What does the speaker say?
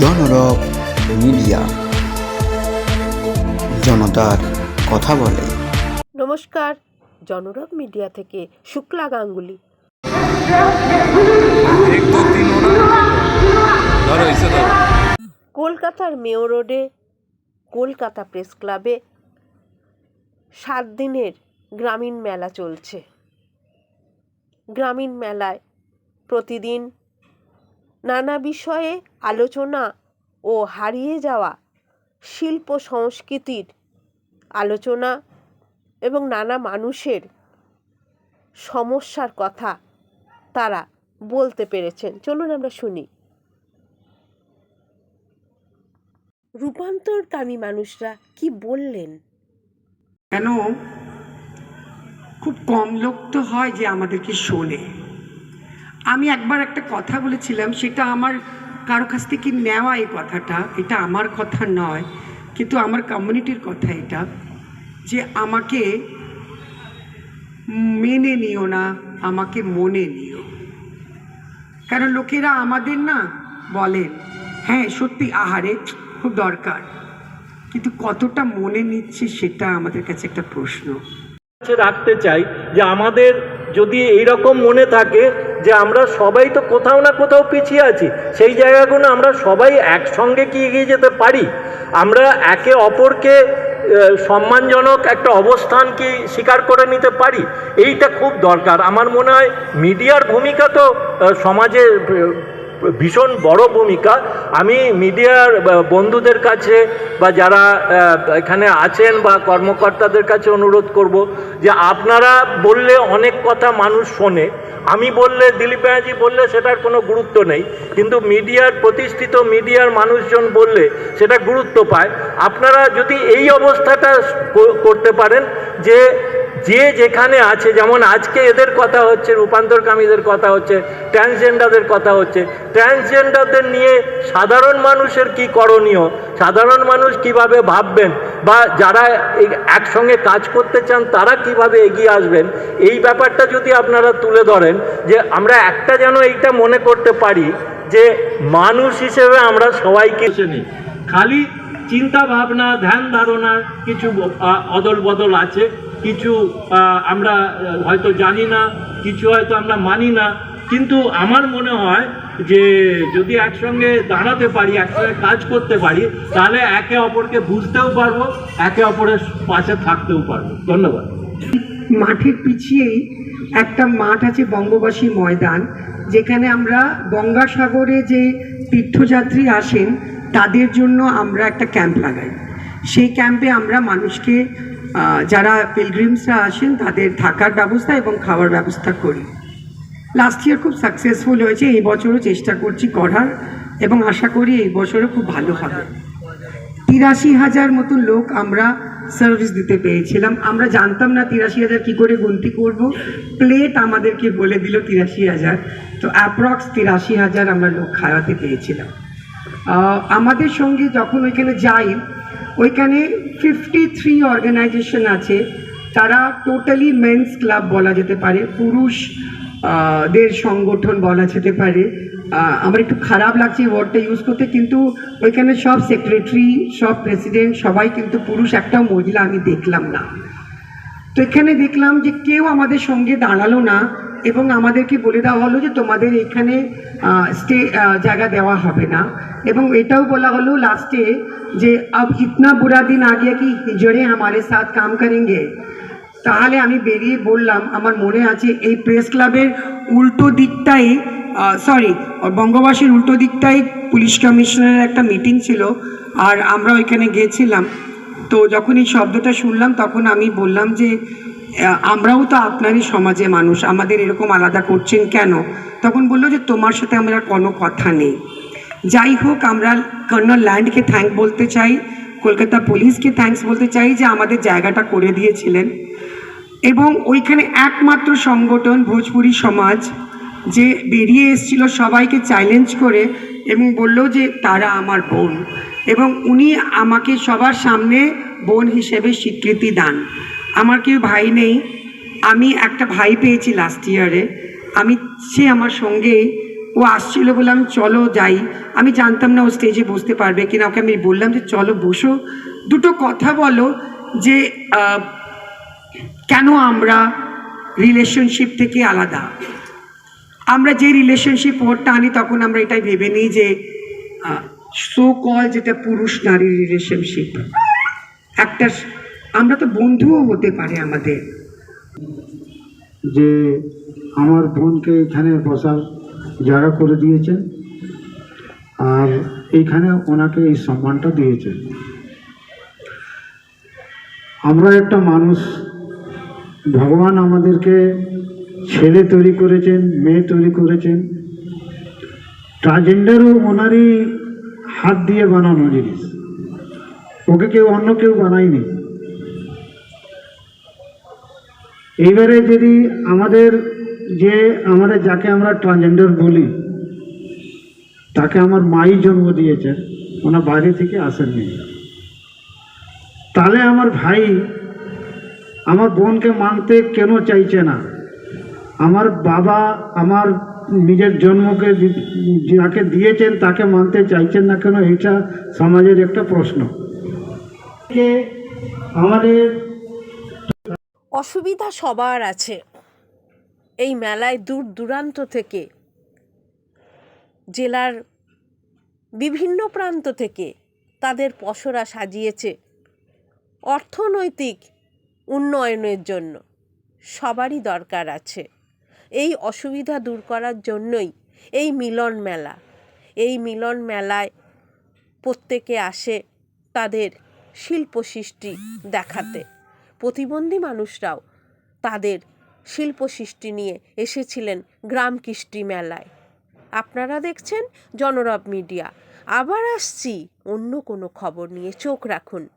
জনরব media. জনতার কথা বলে। নমস্কার, জনরব মিডিয়া থেকে শুক্লা গাঙ্গুলি। কলকাতার মেয়ো রোডে, কলকাতা প্রেস ক্লাবে সাত দিনের গ্রামীণ মেলা চলছে। গ্রামীণ মেলায় প্রতিদিন নানা বিষয়ে আলোচনা ও হারিয়ে যাওয়া শিল্প সংস্কৃতির আলোচনা এবং নানা মানুষের সমস্যার কথা তারা বলতে পেরেছেন। চলুন আমরা শুনি। রূপান্তরকামী মানুষরা কি বললেন? কেন? খুব কম লোক তো হয় যে আমাদেরকে শোনে। আমি একবার একটা কথা বলেছিলাম, সেটা আমার কারও কাছ থেকে নেওয়া এই কথাটা, এটা আমার কথা নয়, কিন্তু আমার কমিউনিটির কথা এটা, যে আমাকে মেনে নিও না, আমাকে মনে নিও। কারণ লোকেরা আমাদের না বলেন হ্যাঁ সত্যি, আহারে, খুব দরকার। কিন্তু কতটা মনে নিচ্ছে সেটা আমাদের কাছে একটা প্রশ্ন। রাখতে চাই যে আমাদের যদি এইরকম মনে থাকে যে আমরা সবাই তো কোথাও না কোথাও পিছিয়ে আছি, সেই জায়গাগুলো আমরা সবাই একসঙ্গে কি এগিয়ে যেতে পারি? আমরা একে অপরকে সম্মানজনক একটা অবস্থান কি স্বীকার করে নিতে পারি? এইটা খুব দরকার। আমার মনে হয় মিডিয়ার ভূমিকা তো সমাজে ভীষণ বড় ভূমিকা। আমি মিডিয়ার বন্ধুদের কাছে বা যারা এখানে আছেন বা কর্মকর্তাদের কাছে অনুরোধ করব যে আপনারা বললে অনেক কথা মানুষ শোনে। আমি বললে, দিলীপ ব্যানার্জি বললে সেটার কোনো গুরুত্ব নেই। কিন্তু মিডিয়ার, প্রতিষ্ঠিত মিডিয়ার মানুষজন বললে সেটা গুরুত্ব পায়। আপনারা যদি এই অবস্থাটা করতে পারেন যে যে যেখানে আছে, যেমন আজকে এদের কথা হচ্ছে, রূপান্তরকামীদের কথা হচ্ছে ট্রান্সজেন্ডারদের কথা হচ্ছে ট্রান্সজেন্ডারদের নিয়ে সাধারণ মানুষের কি করণীয়? সাধারণ মানুষ কীভাবে ভাববেন? বা যারা একসঙ্গে কাজ করতে চান, তারা কীভাবে এগিয়ে আসবেন? এই ব্যাপারটা যদি আপনারা তুলে ধরেন, যে আমরা একটা যেন এইটা মনে করতে পারি, যে মানুষ হিসেবে আমরা সবাইকে নেই খালি চিন্তা ভাবনা ধ্যান ধারণার কিছু অদল বদল আছে। কিছু আমরা হয়তো জানি না, কিছু হয়তো আমরা মানি না, কিন্তু আমার মনে হয় যে যদি একসঙ্গে দাঁড়াতে পারি, একসঙ্গে কাজ করতে পারি, তাহলে একে অপরকে বুঝতেও পারব, একে অপরের পাশে থাকতেও পারব। ধন্যবাদ। মাঠের পিছিয়েই একটা মাঠ আছে বঙ্গবাসী ময়দান, যেখানে আমরা গঙ্গাসাগরে যে তীর্থযাত্রী আসেন, তাদের জন্য আমরা একটা ক্যাম্প লাগাই। সেই ক্যাম্পে আমরা মানুষকে যারা পিলগ্রিমসরা আসেন তাদের থাকার ব্যবস্থা এবং খাওয়ার ব্যবস্থা করি। লাস্ট ইয়ার খুব সাকসেসফুল হয়েছে এই বছরও চেষ্টা করছি করার এবং আশা করি এই বছরও খুব ভালো হবে। তিরাশি হাজার মতো লোক আমরা সার্ভিস দিতে পেরেছিলাম আমরা জানতাম না তিরাশি হাজার কী করে গুনতি করব। প্লেট আমাদেরকে বলে দিল তিরাশি হাজার। তো অ্যাপ্রক্স তিরাশি হাজার আমরা লোক খাওয়াতে পেরেছিলাম আহ, আমাদের সঙ্গে যখন ওইখানে যাই ওইখানে ফিফটি থ্রি অর্গানাইজেশন আছে। তারা টোটালি মেন্স ক্লাব বলা যেতে পারে পুরুষ দের সংগঠন বলা যেতে পারে। আমার একটু খারাপ লাগছে এই ওয়ার্ডটা ইউজ করতে, কিন্তু ওইখানে সব সেক্রেটারি সব প্রেসিডেন্ট সবাই কিন্তু পুরুষ, একটাও মহিলা আমি দেখলাম না। তো এখানে দেখলাম যে কেউ আমাদের সঙ্গে দাঁড়াল না। এবং আমাদেরকে বলে দেওয়া হলো যে তোমাদের এখানে স্টে জায়গা দেওয়া হবে না। এবং এটাও বলা হলো লাস্টে যে আব ইতনা বুরা দিন আগে কি হিজড়ে আমারে সাথ কাম করেঙ্গে তাহলে আমি বেরিয়ে বললাম, আমার মনে আছে এই প্রেস ক্লাবের উল্টো দিকটাই সরি বঙ্গবাসীর উল্টো দিকটাই পুলিশ কমিশনারের একটা মিটিং ছিল, আর আমরা ওইখানে গিয়েছিলাম তো যখন এই শব্দটা শুনলাম, তখন আমি বললাম যে আমরাও তো আপনারই সমাজে মানুষ, আমাদের এরকম আলাদা করছেন কেন? তখন বলল যে তোমার সাথে আমার কোনো কথা নেই। যাই হোক, আমরা কর্নাল ল্যান্ডকে থ্যাংক বলতে চাই, কলকাতা পুলিশকে থ্যাংকস বলতে চাই যে আমাদের জায়গাটা করে দিয়েছিলেন। এবং ওইখানে একমাত্র সংগঠন ভোজপুরি সমাজ, যে বেরিয়ে এসেছিল সবাইকে চ্যালেঞ্জ করে এবং বলল যে তারা আমার বোন। এবং উনি আমাকে সবার সামনে বোন হিসেবে স্বীকৃতি দান। আমার কেউ ভাই নেই। আমি একটা ভাই পেয়েছি লাস্ট ইয়ারে আমি, সে আমার সঙ্গে ও আসছিল বললাম চলো যাই। আমি জানতাম না ও স্টেজে বসতে পারবে কিনা। ওকে আমি বললাম যে, চলো, বসো। দুটো কথা বলো যে কেন আমরা রিলেশনশিপ থেকে আলাদা? আমরা যে রিলেশনশিপ ওরটা আনি তখন আমরা এটাই ভেবে নিই যে সো কল যেটা পুরুষ নারী রিলেশনশিপ একটা আমরা তো বন্ধুও হতে পারে আমাদের। যে আমার বোনকে এখানে বসার জায়গা করে দিয়েছেন আর এইখানে ওনাকে এই সম্মানটা দিয়েছেন। আমরা একটা মানুষ, ভগবান আমাদেরকে ছেলে তৈরি করেছেন, মেয়ে তৈরি করেছেন। ট্রানজেন্ডারও ওনারই হাত দিয়ে বানানো জিনিস। ওকে কেউ অন্য কেউ বানায়নি। এইবারে যদি আমাদের যে আমাদের যাকে আমরা ট্রান্সজেন্ডার বলি, তাকে আমার মাই জন্ম দিয়েছেন ওনার বাইরে থেকে আসেননি। তাহলে আমার ভাই আমার বোনকে মানতে কেন চাইছে না? আমার বাবা আমার নিজের জন্মকে যাকে দিয়েছেন তাকে মানতে চাইছেন না কেন, এটা সমাজের একটা প্রশ্ন। আমাদের অসুবিধা সবার আছে। এই মেলায় দূর দূরান্ত থেকে, জেলার বিভিন্ন প্রান্ত থেকে তাদের পসরা সাজিয়েছে অর্থনৈতিক উন্নয়নের জন্য। সবারই দরকার আছে। এই অসুবিধা দূর করার জন্যই এই মিলন মেলা। এই মিলন মেলায় প্রত্যেকে আসে তাদের শিল্প সৃষ্টি দেখাতে। প্রতিবন্ধী মানুষরাও তাদের শিল্প সৃষ্টি নিয়ে এসেছিলেন গ্রাম কৃষ্টি মেলায়। আপনারা দেখছেন জনরব মিডিয়া। আবার আসছি, অন্য কোনো খবর নিয়ে। চোখ রাখুন।